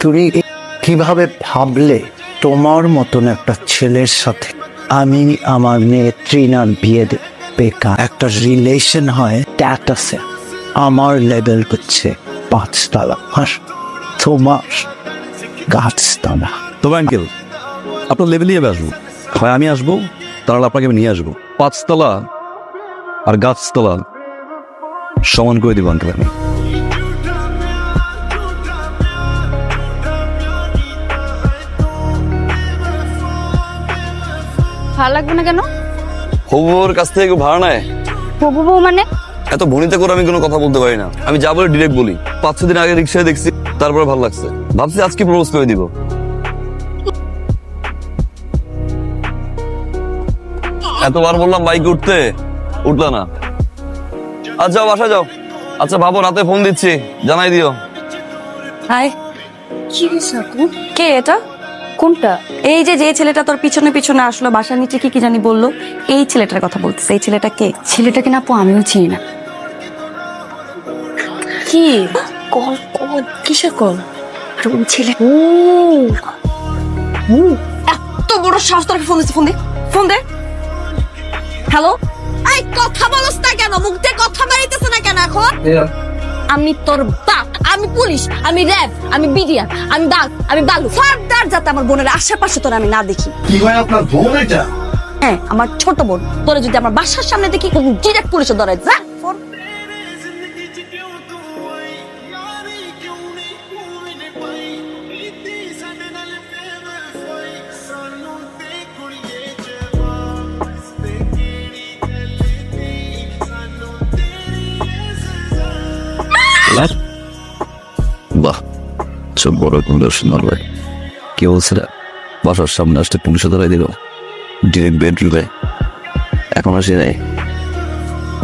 তুমি কীভাবে ভাবলে তোমার মতন একটা ছেলের সাথে? আমি আমার মেয়ে ট্রিনার বিয়ে বেকার। একটা রিলেশন হয় স্ট্যাটাসে আমার লেভেল হচ্ছে পাঁচতলা। আর তোমার গাছতলা। তবে আঙ্কেল আপনার লেভেলই আমি আসব। হয় আমি আসব, তাহলে আপনাকে আমি নিয়ে আসব। পাঁচতলা আর গাছতলা সমান করে দিব আঙ্কেল আমি। ভালো লাগবে না কেন? হবুর কাছ থেকে কেউ ভাড়া নেয়? হবু বউ মানে? এত ভনিতে করে আমি কোনো কথা বলতে পারি না। আমি যা বলে ডিরেক্ট বলি। পাঁচ ছ দিন আগে রিক্সায় দেখছি তারপরে ভালো লাগছে। ভাবছি আজকে প্রপোজ করে দিব। এতবার বললাম বাইকে উঠতে উঠলা না। আচ্ছা যাও বাসা যাও। আচ্ছা ভাবো রাতে ফোন দিচ্ছি। জানাই দিও। হাই। কি কে এটা? কোনটা? এই যে যে ছেলেটা তোর পিছনে পিছনে আসলো বাসার নিচে কি কি জানি বলল এই ছেলেটার কথা বলতেছে। এই ছেলেটা কে? ছেলেটাকে না আপু আমিও চিনি না। কি? কল কল কিসের কল? আর ওই ছেলে ও এত বড় সাহস তোর ফোন দিচ্ছে ফোন দে ফোন দে। হ্যালো এই কথা বলস না কেন? মুখ দিয়ে কথা বেরিতেছে না কেন এখন? আমি তোর বাপ আমি পুলিশ আমি র্যাব আমি বিডিআর আমি বাঘ আমি বালু। ফার্দার যাতে আমার বোনের আশেপাশে তোর আমি না দেখি। কি হয় আপনার বোন এটা? হ্যাঁ আমার ছোট বোন। তোরে যদি আমার বাসার সামনে দেখি ডিরেক্ট পুলিশে ধরে যা সব বড় সুন্দর ভাই। কে বলছে বাসার সামনে আসতে পুলিশে ধরাই দিল। ডিরেক্ট বেডরুমে। এখন আসি নাই।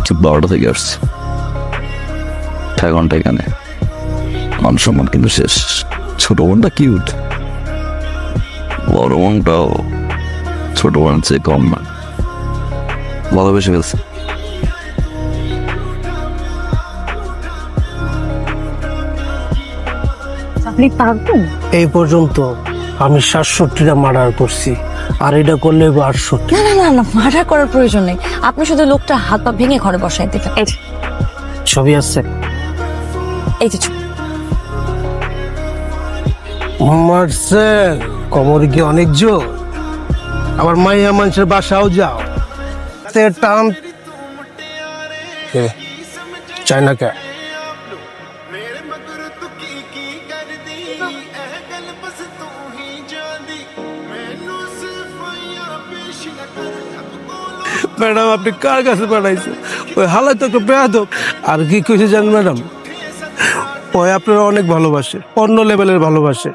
ঠিক বারোটা থেকে আসছে। ছয় ঘণ্টা এখানে। মান সম্মান কিন্তু শেষ। ছোট বোনটা কিউট বড় বোনটাও ছোট বোন চেয়ে কম না। ভালোবেসে ফেলছে। আপনি পারবেন? এই পর্যন্ত আমি সাতষট্টিটা মার্ডার করছি আর এটা করলে আটষট্টি। না না না না মার্ডার করার প্রয়োজন নেই। আপনি শুধু লোকটা হাত পা ভেঙে ঘরে বসাই দিলেন। এই যে, ছবি আছে। এই যে ছবি। মারছে কোমরে কি অনেক জোর। আবার মাইয়া মানুষের বাসাও যাও। তে টান। কে? চায় কে ম্যাডাম আপনি কার কাছে পাঠাইছেন? ওই হালাই তো একটা বেয়াদব। আর কি কইছে জানেন ম্যাডাম? ওই আপনারা অনেক ভালোবাসে অন্য লেভেলের ভালোবাসে।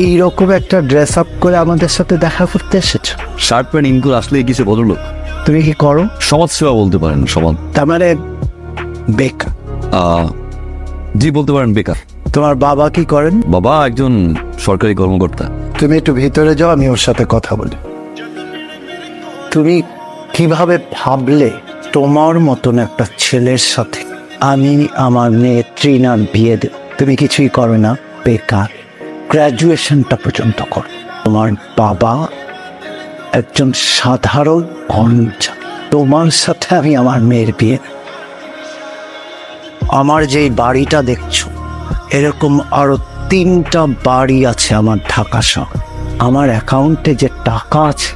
এই রকম একটা ড্রেস আপ করে আমাদের সাথে দেখা করতে এসেছ? শার্ট প্যান্ট ইনকুল আসলে কিছু ভদ্রলোক তুমি কি করো? সমাজ সেবা বলতে পারেন সমাজ। তার মানে বেকার আহ, জি বলতে পারেন বেকার। তোমার বাবা কি করেন? বাবা একজন সরকারি কর্মকর্তা। তুমি একটু ভিতরে যাও আমি ওর সাথে কথা বলি। তুমি কীভাবে ভাবলে তোমার মতন একটা ছেলের সাথে আমি আমার মেয়ে ট্রিনার বিয়ে দেব? তুমি কিছুই করো না বেকার। গ্র্যাজুয়েশনটা পর্যন্ত কর। তোমার বাবা একজন সাধারণ কর্মচারী তোমার সাথে আমি আমার মেয়ের বিয়ে। আমার যেই বাড়িটা দেখছ, এরকম আরও তিনটা বাড়ি আছে আমার ঢাকা শহর। আমার অ্যাকাউন্টে যে টাকা আছে,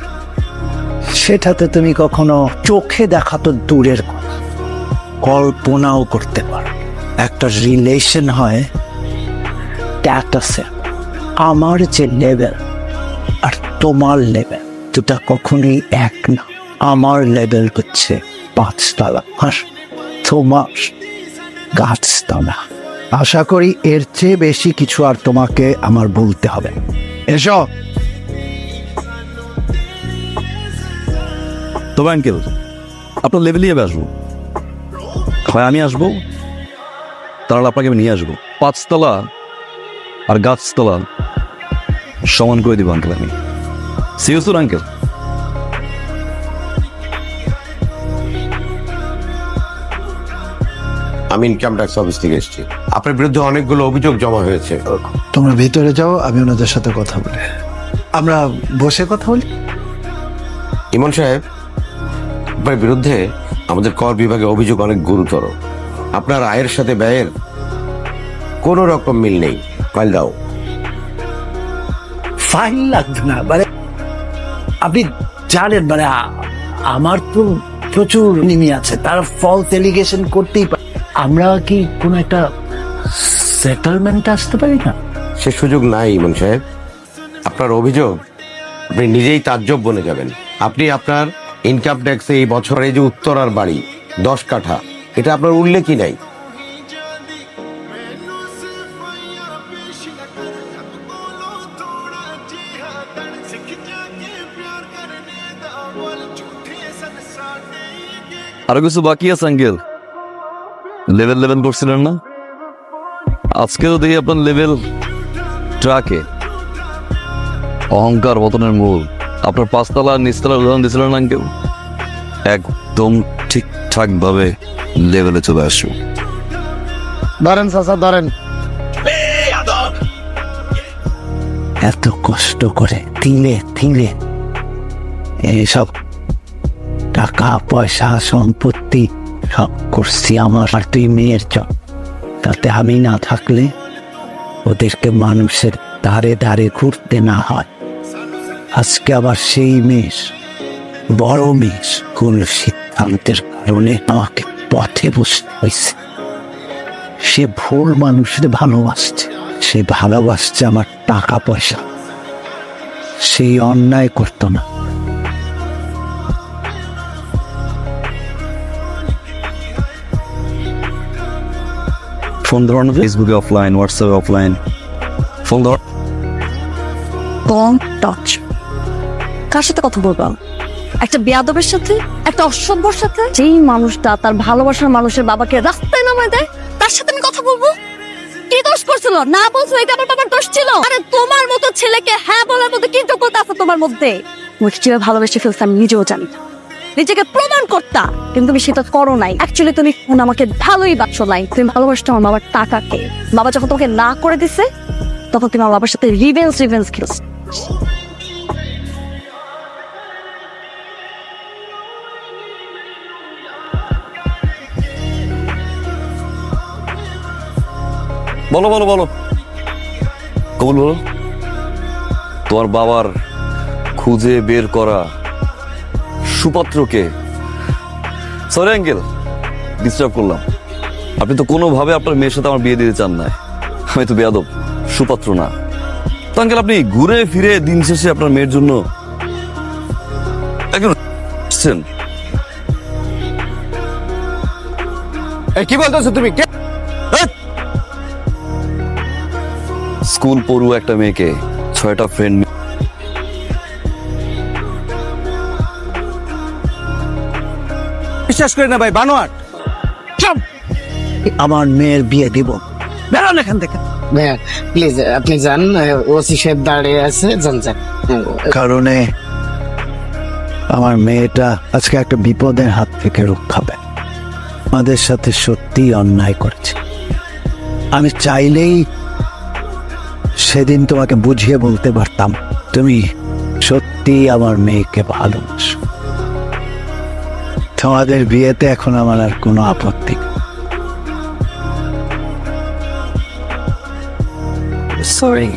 সেটাতে তুমি কখনো চোখে দেখা তো দূরের কল্পনাও করতে পারো একটা রিলেশন হয় আমার যে লেভেল আর তোমার লেভেল দুটা কখনোই এক না। আমার লেভেল হচ্ছে পাঁচতলা। আর তোমার গাছতলা। আশা করি এর চেয়ে বেশি কিছু আর তোমাকে আমার বলতে হবে। এসো। তবে আঙ্কেল, আপনার লেভেলই আমি আসব। হয় আমি আসব তাহলে আপনাকে আমি নিয়ে আসব। পাঁচতলা আর গাছতলা সমান করে দিব আঙ্কেল আমি। সিরিয়াসুন আঙ্কেল আমি ইনকাম ট্যাক্স অফিস থেকে এসেছি। আপনার বিরুদ্ধে অনেকগুলো অভিযোগ জমা হয়েছে। তোমরা ভেতরে যাও আমি ওনাদের সাথে কথা বলি। আমরা বসে কথা বলি? ইমন সাহেব আপনার বিরুদ্ধে আমাদের কর বিভাগে অভিযোগ অনেক গুরুতর। আপনার আয়ের সাথে ব্যয়ের কোনো রকম মিল নেই। ফাইল দাও। ফাইন লাগবে না মানে আপনি জানেন মানে আমার তো প্রচুর নিমি আছে। তারা ফলস এলিগেশন করতেই পারে আমরা কি কোনো একটা সেটেলমেন্ট আসতে পারি না? সে সুযোগ নাই, ইমন সাহেব। আপনার অভিযোগ, আপনি নিজেই তাজ্জব বনে যাবেন। আপনি আপনার ইনকাম ট্যাক্সে এই বছরে যে উত্তরার বাড়ি, দশ কাঠা, এটা আপনার উল্লেখই নাই। আরও কিছু বাকি আছে আঙ্কেল? লেভেল লেভেল করছিলেন না? আজকেও দেখি আপনার লেভেল ট্রাকে। অহংকার পতনের মূল। আপনার পাঁচতলা নিচতলার উদাহরণ দিয়েছিলেন আঙ্কেল? একদম ঠিকঠাক ভাবে লেভেলে চলে আসব ধরেন চাচা ধরেন এত কষ্ট করে তিলে তিলে এইসব টাকা, পয়সা, সম্পত্তি সব করছি আমার। আর তুই মেয়ের চ। তাতে আমি না থাকলে ওদেরকে মানুষের ধারে ধারে ঘুরতে না হয়। আজকে আবার সেই মেষ বড় মেষ কোন সিদ্ধান্তের কারণে আমাকে পথে বসতে হয়েছে। সে ভুল মানুষের ভালোবাসছে। সে ভালোবাসছে আমার টাকা, পয়সা। সেই অন্যায় করতো না। ফোন ধরো না ফেসবুকে অফলাইন হোয়াটসঅ্যাপে অফলাইন ফোন ধর। কম টাচ কার সাথে কথা বলবাম একটা বেয়াদবের সাথে? একটা অসভ্যর সাথে? যেই মানুষটা তার ভালোবাসার মানুষের বাবাকে রাস্তায় নামায় দেয় তার সাথে আমি কথা বলব? কি দোষ করছিল না বলছো এটা আমার বাবার দোষ ছিল? আরে তোমার মতো ছেলেকে হ্যাঁ বলার মতো কি যোগ্যতা আছে তোমার মধ্যে? মুখে কীভাবে ভালোবেসে ফেলছে আমি নিজেও জানি না। নিজেকে প্রমাণ করতা কিন্তু তুমি সেটা করো নাই। অ্যাকচুয়ালি তুমি আমাকে ভালোই বাঁচো নাই। তুমি ভালোবাসতো আমার বাবার টাকাকে। বাবা যখন তোমাকে না করে দিছে, তখন তুমি আমার বাবার সাথে রিভেন্স রিভেন্স খেলছো। বলো বলো বলো। কবুল বলো। তোমার বাবার খুঁজে বের করা সুপাত্রকে। সরি অ্যাঙ্কেল ডিস্টার্ব করলাম। আপনি তো কোনোভাবে আপনার মেয়ের সাথে আমার বিয়ে দিতে চান না। আমি তো বেয়াদব সুপাত্র না। তো আঙ্কেল আপনি ঘুরে ফিরে দিন শেষে আপনার মেয়ের জন্য একজন। কি বলতেছো তুমি? কে? স্কুল পড়ুয়া একটা মেয়েকে ছয়টা ফ্রেন্ড বিশ্বাস করি না ভাই বানোয়াট আমার মেয়ের বিয়ে দিব। বেরোন এখান থেকে। ভাইয়া প্লিজ আপনি যান ওসি সাহেব দাঁড়িয়ে আছে যান যান। কারণে আমার মেয়েটা আজকে একটা বিপদের হাত থেকে রক্ষা পায়। আমাদের সাথে সত্যি অন্যায় করেছে। আমি চাইলেই সেদিন তোমাকে বুঝিয়ে বলতে পারতাম তুমি সত্যি আমার মেয়েকে ভালোবাসো। তোমাদের বিয়েতে এখন আমার আর কোনো আপত্তি। সরি